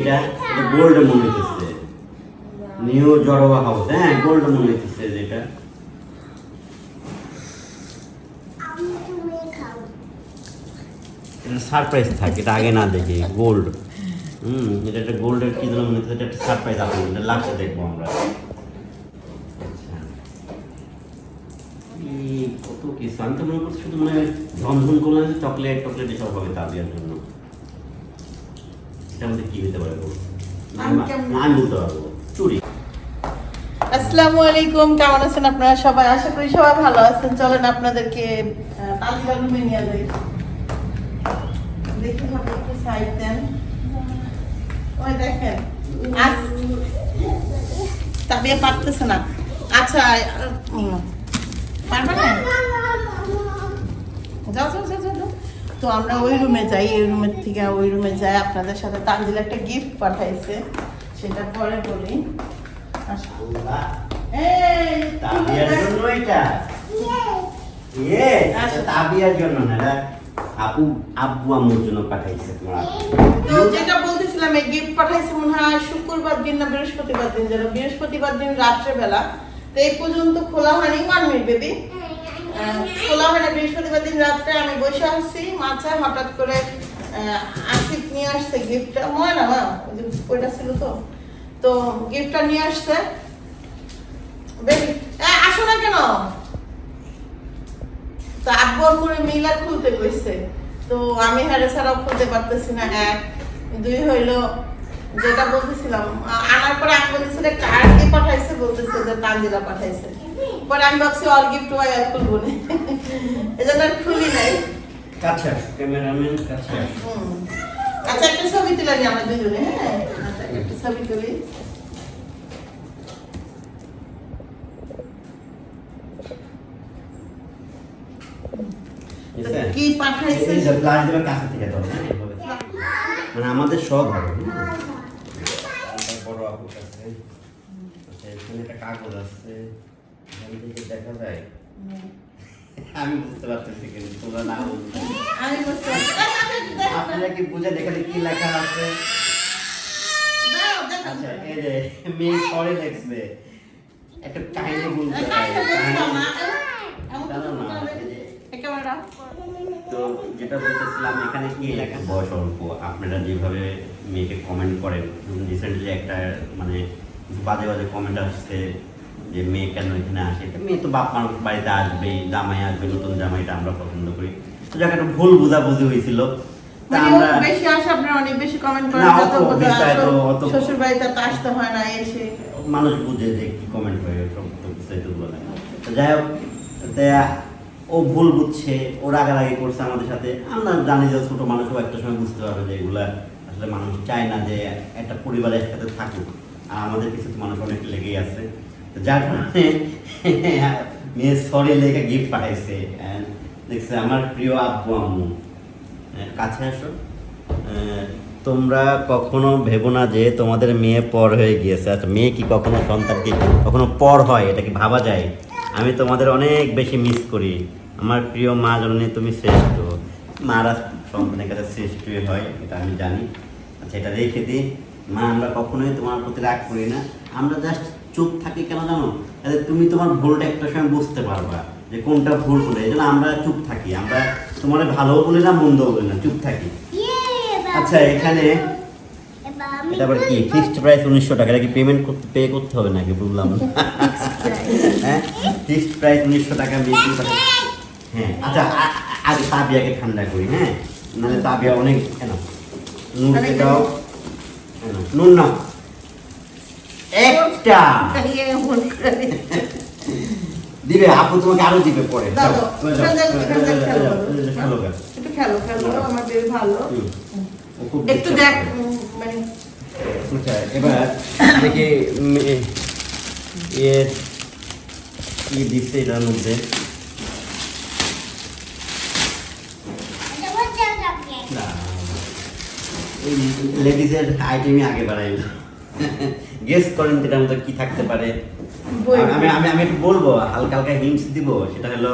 এটা গোল্ড মনে new Jarowa house হ্যাঁ গোল্ড মনে যেটা। সারপ্রাইজ থাকে, এটা আগে না দেখি গোল্ড হুম, এটা একটা গোল্ডের কি যেন মনে হচ্ছে, এটা একটা সারপ্রাইজ আছে এটা লাস্টে দেখব আমরা। আচ্ছা। কত কিছু, আমি তো মনে করছি শুধু মানে ঝনঝন করলে চকলেট টকলেট এসব হবে তা দেওয়ার জন্য। আসসালামু আলাইকুম কেমন আছেন আপনারা সবাই? আশা করি সবাই ভালো আছেন। চলেন আপনাদেরকে সাইড দেন। ওই দেখেন তাবিয়া পারতেছে না। আচ্ছা পারবে যাও, যাও তো আমরা ওই রুমে যাই এই রুমের থেকে ওই রুমে যাই। আপনাদের সাথে তানজিল একটা গিফট পাঠাইছে সেটা পরে বলি। আপু আব্বু আম্মুর জন্য পাঠাইছে তোমার। তো যেটা বলতেছিলাম এই গিফট পাঠাইছে মনে হয় শুক্রবার দিন না বৃহস্পতিবার দিন যেন বৃহস্পতিবার দিন রাত্রে বেলা তো এই পর্যন্ত খোলা হয়নি ওয়ান মিনিট বেবি খোলা হয় না বৃহস্পতিবার দিন রাত্রে আমি বসে আসছি হঠাৎ করে আসিফ নিয়ে আসছে গিফটটা। না ছিল তো। তো গিফটটা নিয়ে আসছে। আসো না কেন? তো আব্বু খুলতে কইছে। তো আমি হারে ছাড়াও খুলতে পারতেছি না। এক, দুই হইল যেটা বলতেছিলাম আনার পরে আমি বলতেছি যে কার কি পাঠাইছে? বলতেছে যে তানজিলা পাঠাইছে। পরে আমি ভাবছি অল গিফট ওয়াই আর খুলবো না এই জন্য আর খুলি নাই কাছে ক্যামেরাম্যান কাছে হুম। আচ্ছা একটা ছবি তুলে নি আমরা দুজনে হ্যাঁ? একটা ছবি তুলি। কি পাঠাইছে? এই যে ফ্ল্যাশ দেবে কাছে থেকে ধরো হ্যাঁ, মানে আমাদের সব হবে হ্যাঁ। বড় কাছে এখানে একটা কাগজ আছে। এখান থেকে দেখা যায়? আমি বুঝতে পারতেছি কিন্তু তোমরা না বুঝতে আমি বুঝতে আপনারা কি বুঝে এখানে কি লেখা আছে? আচ্ছা এই যে মেয়ে সরে দেখবে। একটা কাহিনী বলতে হয়। তো যেটা বলতেছিলাম এখানে কি লেখা? বয়স অল্প আপনারা যেভাবে মেয়েকে কমেন্ট করেন রিসেন্টলি একটা মানে বাজে বাজে কমেন্ট আসছে যে মেয়ে কেন এখানে আসে তো মেয়ে তো বাপ মার বাড়িতে আসবে জামাই আসবে নতুন জামাইটা আমরা পছন্দ করি। তো যাকে একটা ভুল বোঝাবুঝি হয়েছিল। মানে আমরা ও বেশি আসে আপনারা অনেক বেশি কমেন্ট করেন না, যত অত বোঝা, বিষয় তো অত- শ্বশুর বাড়িতে আসতে হয় না এসে মানুষ বুঝে যে কি কমেন্ট করে তো বুঝতে বলে। তো যাই হোক ও ভুল বুঝছে ও রাগারাগি করছে আমাদের সাথে। আমরা জানি যে ছোট মানুষও একটা সময় বুঝতে পারবে যে এগুলা আসলে মানুষ চায় না যে একটা পরিবার একসাথে থাকুক। আর আমাদের কিছু তো মানুষ অনেক লেগেই আছে। যার কারণে মেয়ে সরি লেগে গিফট পাঠাইছে দেখছে আমার প্রিয় আব্বু আম্মু। কাছে আসো। তোমরা কখনো ভেবো না যে তোমাদের মেয়ে পর হয়ে গিয়েছে। আচ্ছা মেয়ে কি কখনো সন্তান কি কখনো পর হয়? এটা কি ভাবা যায়? আমি তোমাদের অনেক বেশি মিস করি। আমার প্রিয় মা জননী, তুমি শ্রেষ্ঠ। মারা সন্তানের কাছে শ্রেষ্ঠই হয়, এটা আমি জানি। আচ্ছা এটা রেখে দিই। মা, আমরা কখনোই তোমার প্রতি রাগ করি না। আমরা জাস্ট চুপ থাকে কেন জানো? তাহলে তুমি তোমার ভুলটা একটা সময় বুঝতে পারবা যে কোনটা ভুল করে এই জন্য আমরা চুপ থাকি। আমরা তোমার ভালোও বলি না মন্দও বলি না। চুপ থাকি। আচ্ছা এখানে আবার কি? ফিক্সড প্রাইস উনিশশো টাকা। এটা কি পেমেন্ট করতে পে করতে হবে নাকি? বুঝলাম হ্যাঁ? ফিক্সড প্রাইস উনিশশো টাকা বেশি হ্যাঁ আচ্ছা আগে তাবিয়াকে ঠান্ডা করি হ্যাঁ? নাহলে তাবিয়া অনেক কেন? অনেক দাও। নুন। না একটা। দিবে আপু তোমাকে আরও দিবে পরে। খেলো। খেলো। আমার ভালো। একটু দেখ মানে আচ্ছা এবার দেখি ইয়ে কি দিচ্ছে এটার মধ্যে? না, লেডিসের আইটেমই আগে বাড়াই গেস করেন এটার মধ্যে কি থাকতে পারে। আমি আমি আমি একটু বলব হালকা হালকা হিন্টস দিব। সেটা হলো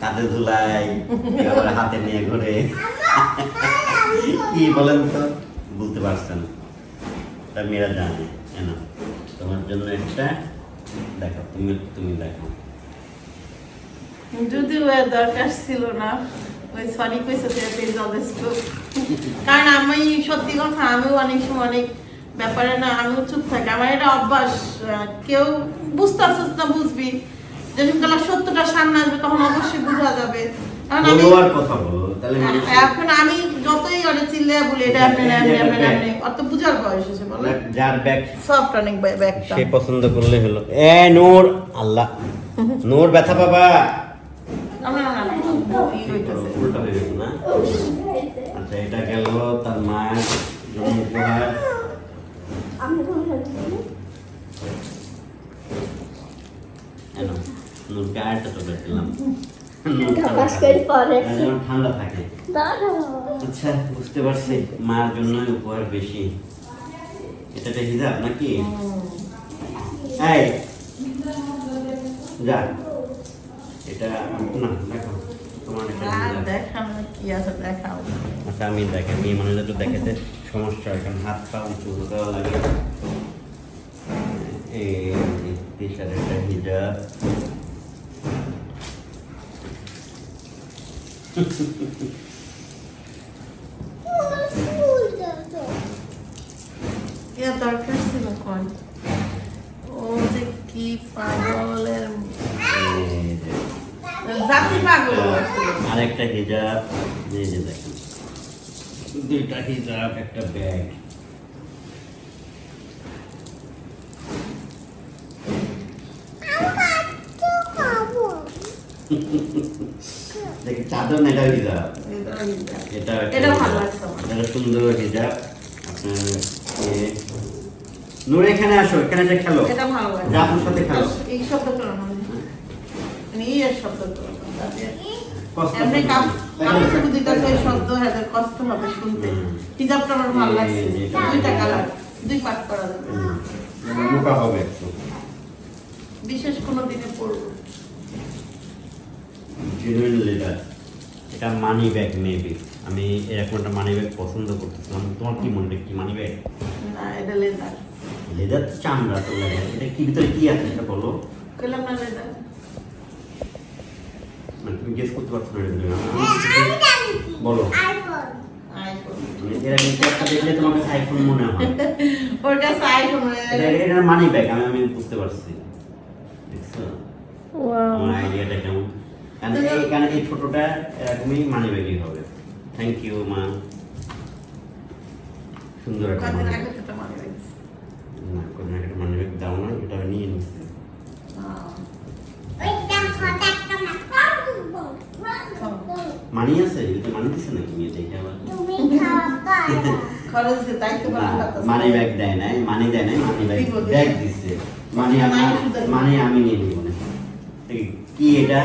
কাঁধে ধুলাই আবার হাতে নিয়ে ঘুরে। কি বলেন তো? বলতে পারছেন। তা মেয়েরা জানে কেন তোমার জন্য একটা দেখো তুমি তুমি দেখো। যদিও দরকার ছিল না। ওই সরি কইছে যথেষ্ট কারণ আমি সত্যি কথা আমিও অনেক সময় অনেক ব্যাপারে না আমিও চুপ থাকি। আমার এটা অভ্যাস আহ, কেউ বুঝতে পারছিস না বুঝবি। যেদিন কালা সত্যটা সামনে আসবে তখন অবশ্যই বোঝা যাবে। কারণ আমি কথা বলো এখন আমি যতই অনেক চিল্লে বলি এটা আপনি আপনি আপনি আপনি অত বুঝার বয়স হয়েছে বলে। যার ব্যাগ সফট অনেক ব্যাগটা সে পছন্দ করলে হলো। এ নূর আল্লাহ। নূর ব্যথা না না না, উল্টা হয়ে না? আচ্ছা এটা গেল তার মায়ের জন্য উপহার কেন নূরকে আরেকটা চকলেট দিলাম ঠান্ডা থাকে আচ্ছা বুঝতে পারছি মার জন্যই উপহার বেশি এটা হিজাব নাকি এই যা এটা না দেখো তোমার আচ্ছা আমি দেখে মেয়ে মানুষদের তো দেখাতে সমস্যা হয় কারণ হাত পা উঁচু দেওয়া লাগে এই টি শার্ট একটা হিজাব দরকার ছিল কোন ও যে কি পাগলের জাতি পাগল। আরেকটা হিজাব এই যে দেখেন দুইটা হিজাব একটা ব্যাগ চাদর না এটা হিজাব এটা এটা সুন্দর হিজাব। নূর এখানে আসো এখানে যে খেলো। এটা ভালো লাগে যা আপনার সাথে খেলো এই শব্দ করো না মানে এই শব্দ করো না তাদের কষ্ট এমনি কাপ দেখো। শুধু দিতেছে ওই শব্দ হাজার কষ্ট হবে শুনতে। হিজাবটা আমার ভালো লাগছে। এই যে এটা। দুইটা কালার। দুই পাট করা যাবে। মোটা হবে একটু। বিশেষ কোনো দিনে পড়ব জেনুইন লেদার এটা মানি ব্যাগ মেবি আমি এরকম একটা মানি ব্যাগ পছন্দ করতেছিলাম। তোমার কি মনে হয় কি মানি ব্যাগ না এটা লেদার লেদার চামড়া তো লেদার এটা কি ভিতরে কি আছে এটা বলো? কইলাম না লেদার মানে তুমি গেস করতে পারছ না এটা বলো। আইফোন মানে এরা কিন্তু একটা দেখলে তোমার কাছে আইফোন মনে হয়। ওর কাছে আইফোন এটা এটা মানি ব্যাগ আমি আমি বুঝতে পারছি। দেখছ? আমার আইডিয়াটা কেমন? এইখানে এই ছোটটা এরকমই মানি ব্যাগই হবে। থ্যাংক ইউ মা। সুন্দর একটা মানি মনে রাখছি না কোনো একটা মানি ব্যাগ দাও না এটা আমি নিয়ে নিচ্ছি। মানি আছে? এটা মানি দিছে নাকি মেয়ে দেখে আবার খরচ তাই তো। মানি ব্যাগ দেয় নাই মানি দেয় নাই মানি ব্যাগ ব্যাগ দিচ্ছে মানি আমি মানি আমি নিয়ে নিব। কি এটা?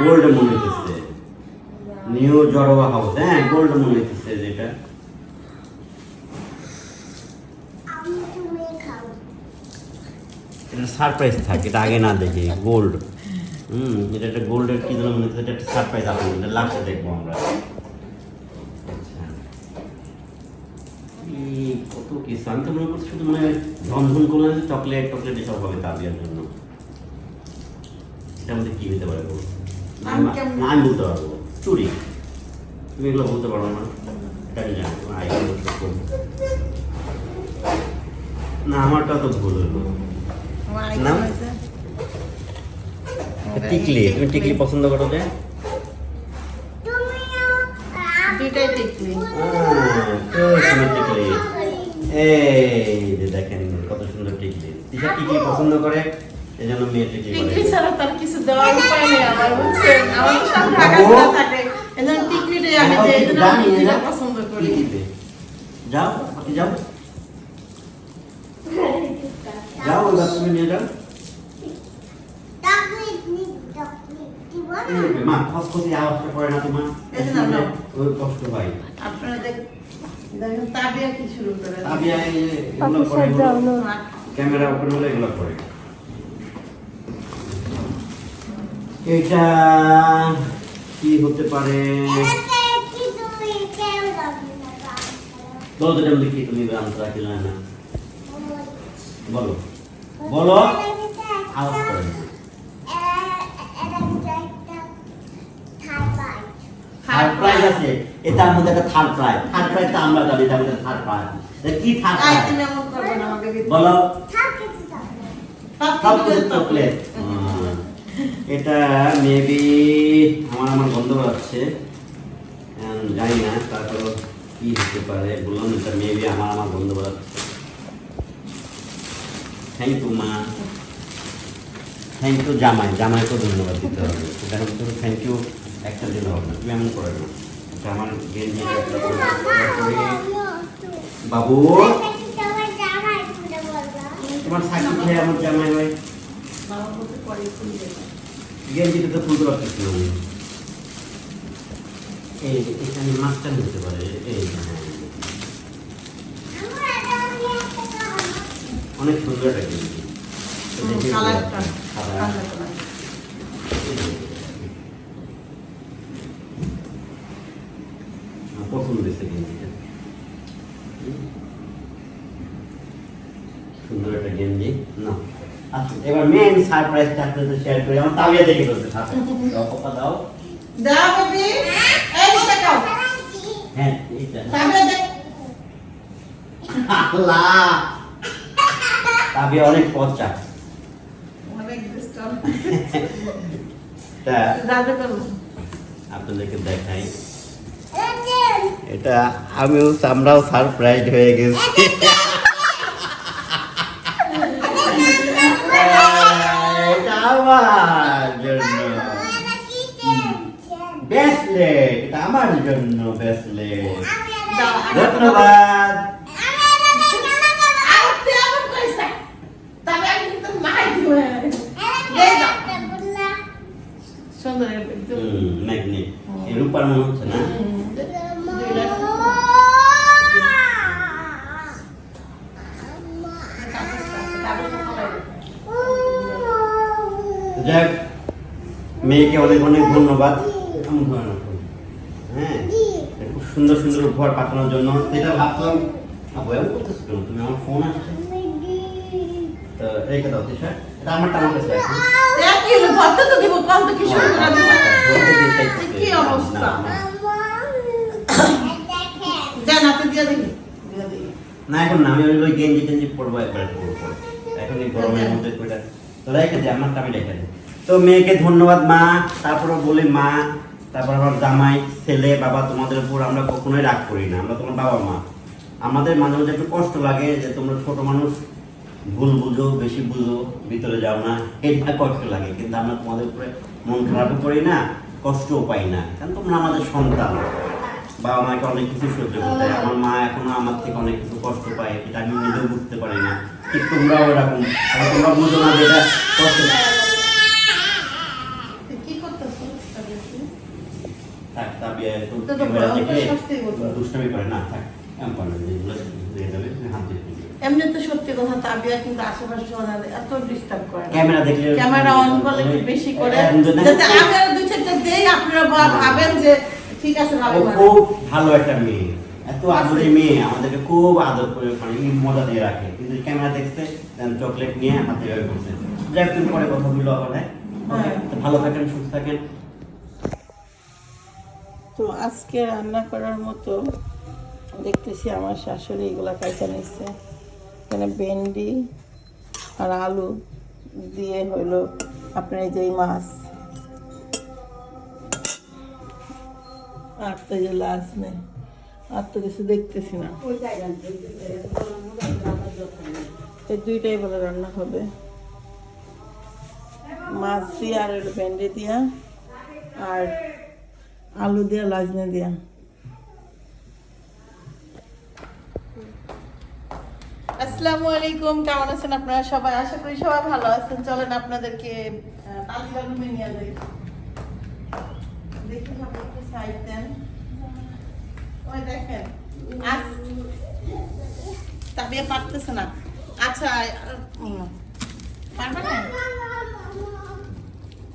গোল্ড মনে হচ্ছে নিউ জড়োয়া হাউস হ্যাঁ গোল্ড মনে হচ্ছে যেটা। এটা সারপ্রাইজ থাকে, এটা আগে না দেখি গোল্ড হুম, এটা একটা গোল্ডের কি যেন মনে হচ্ছে, এটা একটা সারপ্রাইজ আছে এটা লাস্টে দেখব আমরা। আচ্ছা। কত কিছু আমি তো মনে করছি, শুধু মানে ঝনঝন করলে চকলেট টকলেট এসব হবে তাবিয়ার জন্য। এটা আমাদের কি হতে পারে? আমি বলতে পারব। চুরি। তুমি এগুলো বলতে পারো না। এটা আমি জানি। তোমার না আমারটা তো ভুল হলো না? টিকলি। তুমি টিকলি পছন্দ করো যে? দুইটাই টিকলি টিকলি। এই দেখেন কত সুন্দর টিকলি। তিশা টিকলি পছন্দ করে। এই জন্য মেয়ে করে টিকলি ছাড়া তার কিছু দেওয়ার উপায় নেই আমার বুঝছেন? আমার সব ঢাকা থাকে। এজন্য টিকলিটাই আমি এখন এজন্য আমি টিকলিটা পছন্দ করি। যাও যাও। যাও এবার তুমি নিয়ে যাও। মা খসখসি আওয়াজটা করে না তোমার। ওই কষ্ট হয় আপনারা দেখ দেখেন তাবিয়া কি শুরু করে আমি এগুলো করে ক্যামেরা ওপেন হলে এগুলো করে। এটা কি হতে পারে? বলো তো এটা তুমি আনসার কিনা না? বলো। বলো। আওয়াজ করে থার্ড প্রাইজ আছে। একটা থার্ড প্রাইজ থার্ড প্রাইজটা আমরা থার্ড প্রাইজ কি থার্ড প্রাইজ বলো। সব সব কিছু কিছু চকলেট এটা মেবি আমার আমার বন্ধ আছে জানি না তারপর কি হতে পারে বললাম এটা মেবি আমার আমার বন্ধ আছে। থ্যাংক ইউ মা। থ্যাংক ইউ জামাই। জামাইকেও ধন্যবাদ দিতে হবে। এটা হচ্ছে থ্যাংক ইউ একটা দিন হবে না। তুমি এমন করে না। এটা আমার বাবু তোমার সাকিব ভাই আমার জামাই ভাই বলতে পরে খুলে দেবে গেঞ্জিটা তো খুলতে পারতেছি এই এখানে মাছটা নিতে পারে এই। অনেক সুন্দর একটা গেঞ্জি কালারটা সাদা। কালারটা আমার পছন্দ হয়েছে গেঞ্জিটা সুন্দর একটা গেঞ্জি না এবার মেন সারপ্রাইজটা আপনাদের শেয়ার করি। আমার তাবিয়া দেখে করতে থাকে দাও দাও। দাও বেবি এই যে দাও হ্যাঁ এইটা। দেখ। আল্লাহ! তাবিয়া অনেক পচা। অনেক দুষ্টম তা দাদু করব আপনাদেরকে দেখাই। এটা আমিও আমরাও সারপ্রাইজ হয়ে গেছি। এটা আমার জন্য ব্রেসলেট এটা আমার জন্য ব্রেসলেট ধন্যবাদ আর তুই এমন করিস না তবে আমি কিন্তু মাই দিব সুন্দর একদম ম্যাগনেট এই রূপার মনে হচ্ছে না হোক, মেয়েকে অনেক অনেক ধন্যবাদ। হ্যাঁ খুব সুন্দর সুন্দর উপহার পাঠানোর জন্য। সেটা ভাবছিলাম আবু করতেছো কেন? তুমি আমার ফোন আসছে। তো রেখে দাও তিশা এটা আমার টানা কাছে আছে। ধরতে তো দিব কম তো কিছু ধরতে দিতে চাইতেছে। কি অবস্থা? না, না। দেন আপনি দিয়ে দেখি না এখন আমি ওই গেঞ্জি টেঞ্জি পরবো একবার। পরবো এখন এই গরমের মধ্যে রেখে দে রেখে তো মেয়েকে ধন্যবাদ, মা। তারপরে বলি মা, তারপর আমার জামাই, ছেলে, বাবা, তোমাদের উপর আমরা কখনোই রাগ করি না। আমরা তোমার বাবা মা। আমাদের মাঝে মাঝে একটু কষ্ট লাগে যে তোমরা ছোট মানুষ, ভুল বুঝো, বেশি বুঝো, ভিতরে যাও না। এটা কষ্ট লাগে, কিন্তু আমরা তোমাদের উপরে মন খারাপও করি না, কষ্টও পাই না। কারণ তোমরা আমাদের সন্তান। বাবা মাকে অনেক কিছু সহ্য করতে হয়। আমার মা এখনও আমার থেকে অনেক কিছু কষ্ট পায়, এটা আমি নিজেও বুঝতে পারি না। ঠিক তোমরাও এরকম। তোমরা বুঝো না যে এটা কষ্ট তুই কি করতেছিস থাক তাবিয়া একটু তো তো ক্যামেরা বড় দেখে শাস্তি করবে। দুষ্টামি করে না থাক এমন করে না, যেগুলো দিয়ে দেবে হাত দিয়ে দিবে। এমনি তো সত্যি কথা তাবিয়া কিন্তু আশেপাশে শোনা এত ডিস্টার্ব করে ক্যামেরা দেখলে ক্যামেরা অন করলে একটু বেশি করে। যাতে আমি আরও দুই চারটা দেই আপনারা ভাবেন যে ঠিক আছে ভালো খুব ভালো একটা মেয়ে। এত আদরের মেয়ে আমাদেরকে খুব আদর করে মানে মজা দিয়ে রাখে। কিন্তু ক্যামেরা দেখতে চকলেট নিয়ে হাতে এভাবে করছে যাই তুমি পরে কথা বলল আবার হ্যাঁ? হ্যাঁ। ভালো থাকেন সুস্থ থাকেন। তো আজকে রান্না করার মতো দেখতেছি আমার শাশুড়ি এগুলা কাইটা নিচ্ছে এখানে ভেন্ডি আর আলু দিয়ে হইল আপনার যেই মাছ। আর তো যে লাশ নেই। আর তো কিছু দেখতেছি না। এই দুইটাই বলে রান্না হবে। মাছ দিয়ে আর ভেন্ডি দিয়া। আর আলু দিয়া লাজনে দিয়া। আসসালামু আলাইকুম কেমন আছেন আপনারা সবাই? আশা করি সবাই ভালো আছেন। চলেন আপনাদেরকে তালিকা রুমে নিয়ে যাই। দেখি সাইড দেন। ওই দেখেন আজ তাবিয়া পারতেছে না। আচ্ছা পারবে না?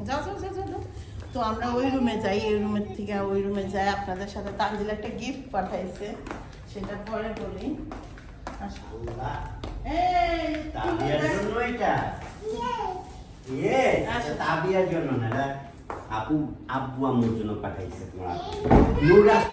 যাও যাও, যাও। তো আমরা ওই রুমে যাই এই রুমের থেকে ওই রুমে যাই। আপনাদের সাথে তানজিল একটা গিফট পাঠাইছে সেটা পরে বলি। আপু আব্বু আম্মুর জন্য পাঠাইছে তোমার।